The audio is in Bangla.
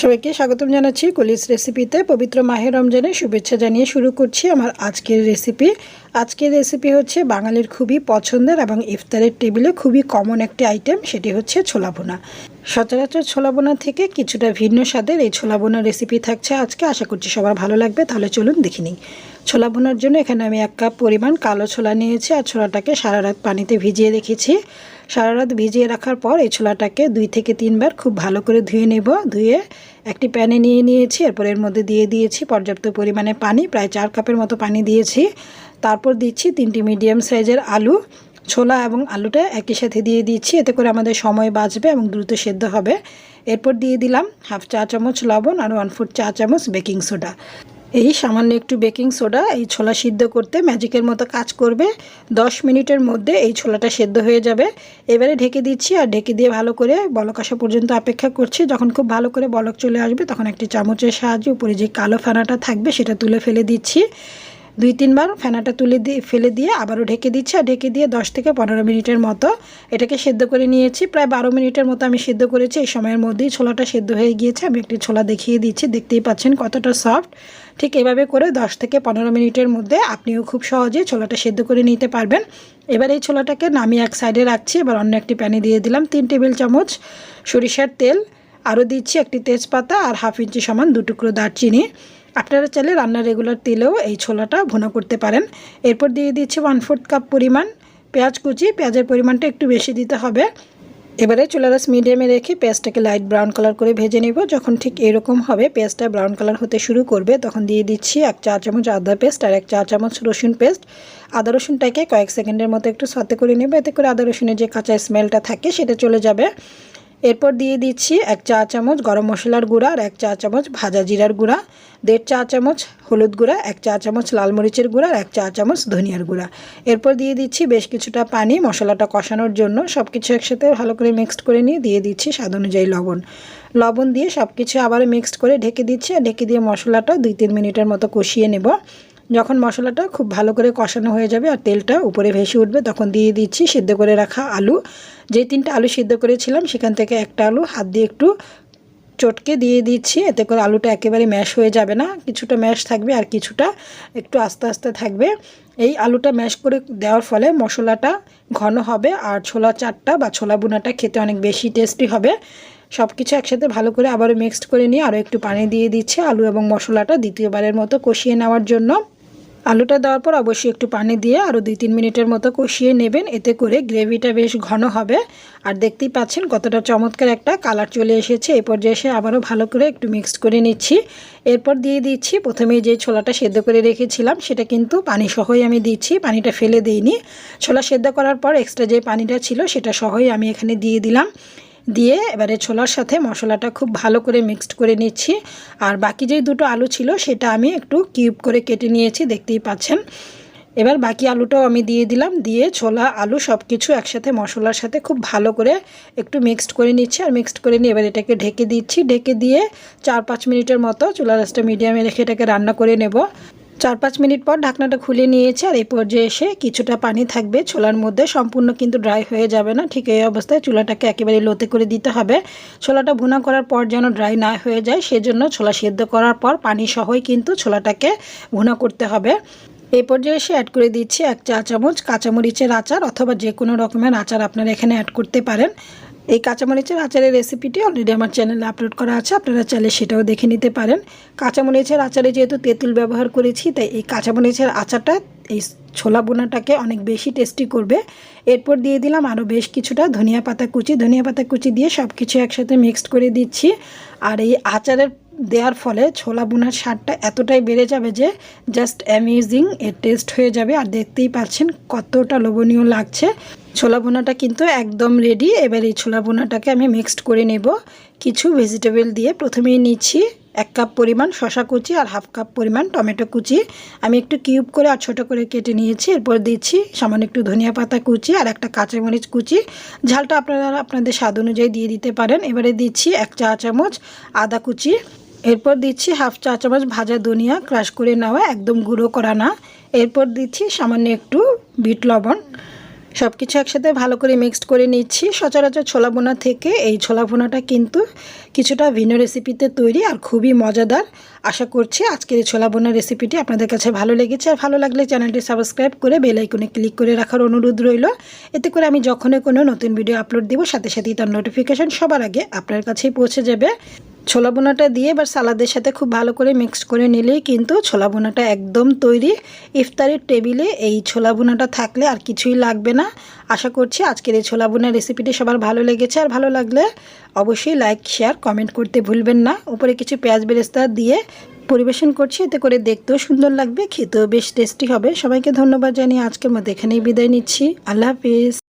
সবাইকে স্বাগতম জানাচ্ছি কলিস রেসিপিতে। পবিত্র মাহের রমজানে শুভেচ্ছা জানিয়ে শুরু করছি আমার আজকের রেসিপি। আজকের রেসিপি হচ্ছে বাঙালির খুবই পছন্দের এবং ইফতারের টেবিলে খুবই কমন একটি আইটেম, সেটি হচ্ছে ছোলা ভুনা। সচরাচর ছোলা বোনা থেকে কিছুটা ভিন্ন স্বাদের এই ছোলা বোনা রেসিপি থাকছে আজকে। আশা করছি সবার ভালো লাগবে, তাহলে চলুন দেখে নিই। ছোলা বোনার জন্য এখানে আমি এক কাপ পরিমাণ কালো ছোলা নিয়েছি আর ছোলাটাকে সারা রাত পানিতে ভিজিয়ে রেখেছি। সারা রাত ভিজিয়ে রাখার পর এই ছোলাটাকে দুই থেকে তিনবার খুব ভালো করে ধুয়ে নেব। ধুয়ে একটি প্যানে নিয়ে নিয়েছি, এরপর এর মধ্যে দিয়ে দিয়েছি পর্যাপ্ত পরিমাণে পানি, প্রায় চার কাপের মতো পানি দিয়েছি। তারপর দিচ্ছি তিনটি মিডিয়াম সাইজের আলু। ছোলা এবং আলুটা একই সাথে দিয়ে দিচ্ছি, এতে করে আমাদের সময় বাঁচবে এবং দ্রুত সেদ্ধ হবে। এরপর দিয়ে দিলাম হাফ চা চামচ লবণ আর ওয়ান ফুট চা চামচ বেকিং সোডা। এই সামান্য একটু বেকিং সোডা, এই ছোলা সিদ্ধ করতে ম্যাজিকের মতো কাজ করবে। 10 মিনিটের মধ্যে এই ছোলাটা সেদ্ধ হয়ে যাবে। এবারে ঢেকে দিচ্ছি আর ঢেকে দিয়ে ভালো করে বলক আসা পর্যন্ত অপেক্ষা করছি। যখন খুব ভালো করে বলক চলে আসবে, তখন একটি চামচের সাহায্যে উপরে যে কালো ফানাটা থাকবে, সেটা তুলে ফেলে দিচ্ছি। দুই তিনবার ফেনাটা তুলে দিয়ে, ফেলে দিয়ে আবারও ঢেকে দিচ্ছি আর ঢেকে দিয়ে দশ থেকে পনেরো মিনিটের মতো এটাকে সেদ্ধ করে নিয়েছি। প্রায় বারো মিনিটের মতো আমি সেদ্ধ করেছি। এই সময়ের মধ্যেই ছোলাটা সেদ্ধ হয়ে গিয়েছে। আমি একটি ছোলা দেখিয়ে দিচ্ছি। দেখতেই পাচ্ছেন কতটা সফট। ঠিক এভাবে করে দশ থেকে পনেরো মিনিটের মধ্যে আপনিও খুব সহজে ছোলাটা সেদ্ধ করে নিতে পারবেন। এবার এই ছোলাটাকে নামিয়ে এক সাইডে রাখছি। এবার অন্য একটি প্যানে দিয়ে দিলাম তিন টেবিল চামচ সরিষার তেল। আরও দিচ্ছি একটি তেজপাতা আর হাফ ইঞ্চি সমান দু টুকরো দারচিনি। আপনারা চাইলে রান্নার রেগুলার তেলেও এই ছোলাটা ভুনা করতে পারেন। এরপর দিয়ে দিচ্ছি ওয়ান ফোর্থ কাপ পরিমাণ পেঁয়াজ কুচি। পেঁয়াজের পরিমাণটা একটু বেশি দিতে হবে। এবারে চুলারাস মিডিয়ামে রেখে পেঁয়াজটাকে লাইট ব্রাউন কালার করে ভেজে নেব। যখন ঠিক এরকম হবে, পেঁয়াজটা ব্রাউন কালার হতে শুরু করবে, তখন দিয়ে দিচ্ছি এক চা চামচ আদা পেস্ট আর এক চা চামচ রসুন পেস্ট আদা রসুনটাকে কয়েক সেকেন্ডের মতো একটু সাথে করে নেব। এতে করে আদা রসুনের যে কাঁচা স্মেলটা থাকে, সেটা চলে যাবে। এরপর দিয়ে দিচ্ছি এক চা চামচ গরম মশলার গুঁড়া আর এক চা চামচ ভাজা জিরার গুঁড়া, দেড় চা চামচ হলুদ গুঁড়া, এক চা চামচ লাল মরিচের গুঁড়া আর এক চা চামচ ধনিয়ার গুঁড়া। এরপর দিয়ে দিচ্ছি বেশ কিছুটা পানি মশলাটা কষানোর জন্য সব কিছু একসাথে ভালো করে মিক্সড করে নিয়ে দিয়ে দিচ্ছি স্বাদ অনুযায়ী লবণ। লবণ দিয়ে সব কিছু আবার মিক্সড করে ঢেকে দিচ্ছি আর ঢেকে দিয়ে মশলাটা দুই তিন মিনিটের মতো কষিয়ে নেব। যখন মশলাটা খুব ভালো করে কষানো হয়ে যাবে আর তেলটা উপরে ভেসে উঠবে, তখন দিয়ে দিচ্ছি সিদ্ধ করে রাখা আলু। যে তিনটা আলু সিদ্ধ করেছিলাম, সেখান থেকে একটা আলু হাত দিয়ে একটু চটকে দিয়ে দিচ্ছি, এতে করে আলুটা একেবারে ম্যাশ হয়ে যাবে না। কিছুটা ম্যাশ থাকবে আর কিছুটা একটু আস্তে আস্তে থাকবে। এই আলুটা ম্যাশ করে দেওয়ার ফলে মশলাটা ঘন হবে আর ছোলা চাটটা বা ছোলা বুনাটা খেতে অনেক বেশি টেস্টি হবে। সব কিছু একসাথে ভালো করে আবারও মিক্সড করে নিয়ে আরও একটু পানি দিয়ে দিচ্ছি আলু এবং মশলাটা দ্বিতীয়বারের মতো কষিয়ে নেওয়ার জন্য। আলুটা দেওয়ার পর অবশ্যই একটু পানি দিয়ে আরও দুই তিন মিনিটের মতো কষিয়ে নেবেন। এতে করে গ্রেভিটা বেশ ঘন হবে। আর দেখতেই পাচ্ছেন কতটা চমৎকার একটা কালার চলে এসেছে। এই পর্যায়ে এসে আবারও ভালো করে একটু মিক্সড করে নিচ্ছি। এরপর দিয়ে দিচ্ছি প্রথমেই যে ছোলাটা সেদ্ধ করে রেখেছিলাম, সেটা কিন্তু পানি সহই আমি দিচ্ছি। পানিটা ফেলে দিইনি। ছোলা সেদ্ধ করার পর এক্সট্রা যে পানিটা ছিল, সেটা সহই আমি এখানে দিয়ে দিলাম। দিয়ে এবারে ছোলার সাথে মশলাটা খুব ভালো করে মিক্সড করে নিচ্ছি। আর বাকি যেই দুটো আলু ছিল, সেটা আমি একটু কিউব করে কেটে নিয়েছি, দেখতেই পাচ্ছেন। এবার বাকি আলুটাও আমি দিয়ে দিলাম, দিয়ে ছোলা, আলু সব কিছু একসাথে মশলার সাথে খুব ভালো করে একটু মিক্সড করে নিচ্ছি। আর মিক্সড করে নিয়ে এবার এটাকে ঢেকে দিচ্ছি। ঢেকে দিয়ে চার পাঁচ মিনিটের মতো চুলা রাসটা মিডিয়ামে রেখে এটাকে রান্না করে নেব। চার পাঁচ মিনিট পর ঢাকনাটা খুলে নিয়েছে আর এই পর্যায়ে এসে কিছুটা পানি থাকবে ছোলার মধ্যে। সম্পূর্ণ কিন্তু ড্রাই হয়ে যাবে না। ঠিক এই অবস্থায় চুলাটাকে একেবারে লোতে করে দিতে হবে। ছোলাটা ভুনা করার পর যেন ড্রাই না হয়ে যায়, সেজন্য ছোলা সেদ্ধ করার পর পানি সহই কিন্তু ছোলাটাকে ভুনা করতে হবে। এই পর্যায়ে এসে অ্যাড করে দিচ্ছি এক চা চামচ কাঁচামরিচের আচার অথবা যে কোনো রকমের আচার আপনারা এখানে অ্যাড করতে পারেন। এই কাঁচামরিচের আচারের রেসিপিটি অলরেডি আমার চ্যানেলে আপলোড করা আছে, আপনারা চাইলে সেটাও দেখে নিতে পারেন। কাঁচামরিচের আচারে যেহেতু তেঁতুল ব্যবহার করেছি, তাই এই কাঁচামরিচের আচারটা, এই ছোলা বোনাটাকে অনেক বেশি টেস্টি করবে। এরপর দিয়ে দিলাম আরও বেশ কিছুটা ধনিয়া পাতা কুচি। ধনিয়া পাতা কুচি দিয়ে সব কিছু একসাথে মিক্সড করে দিচ্ছি। আর এই আচারের দেওয়ার ফলে ছোলা বোনার স্বাদটা এতটাই বেড়ে যাবে যে জাস্ট অ্যামেজিং এর টেস্ট হয়ে যাবে। আর দেখতেই পাচ্ছেন কতটা লোভনীয় লাগছে। ছোলা বোনাটা কিন্তু একদম রেডি এবার এই ছোলা বোনাটাকে আমি মিক্সড করে নেব। কিছু ভেজিটেবল দিয়ে প্রথমেই নিচ্ছি এক কাপ পরিমাণ শশা কুচি আর হাফ কাপ পরিমাণ টমেটো কুচি। আমি একটু কিউব করে আর ছোটো করে কেটে নিয়েছি। এরপর দিচ্ছি সামান্য একটু ধনিয়া পাতা কুচি আর একটা কাঁচামরিচ কুচি। ঝালটা আপনারা আপনাদের স্বাদ অনুযায়ী দিয়ে দিতে পারেন। এবারে দিচ্ছি এক চা চামচ আদা কুচি। এরপর দিচ্ছি হাফ চা চামচ ভাজা ধনিয়া। ক্রাশ করে নেওয়া একদম গুঁড়ো করা না। এরপর দিচ্ছি সামান্য একটু বিট লবণ। সব কিছু একসাথে ভালো করে মিক্সড করে নিচ্ছি। সচরাচর ছোলা বোনা থেকে এই ছোলা বোনাটা কিন্তু কিছুটা ভিন্ন রেসিপিতে তৈরি আর খুবই মজাদার। আশা করছি আজকের এই ছোলা বোনার রেসিপিটি আপনাদের কাছে ভালো লেগেছে। আর ভালো লাগলে চ্যানেলটি সাবস্ক্রাইব করে বেল আইকনে ক্লিক করে রাখার অনুরোধ রইল। এতে করে আমি যখনই কোনো নতুন ভিডিও আপলোড দিব, সাথে সাথেই তার নোটিফিকেশন সবার আগে আপনার কাছেই পৌঁছে যাবে। ছোলা বোনাটা দিয়ে এবার সালাদের সাথে খুব ভালো করে মিক্স করে নিলেই কিন্তু ছোলা বোনাটা একদম তৈরি। ইফতারের টেবিলে এই ছোলা বোনাটা থাকলে আর কিছুই লাগবে না। আশা করছি আজকের এই ছোলা বোনার রেসিপিটি সবার ভালো লেগেছে আর ভালো লাগলে অবশ্যই লাইক, শেয়ার, কমেন্ট করতে ভুলবেন না। উপরে কিছু পেঁয়াজ বেরেস্তা দিয়ে পরিবেশন করছি, এতে করে দেখতেও সুন্দর লাগবে, খেতেও বেশ টেস্টি হবে। সবাইকে ধন্যবাদ জানিয়ে আজকের মধ্যে এখানেই বিদায় নিচ্ছি। আল্লাহ হাফিজ।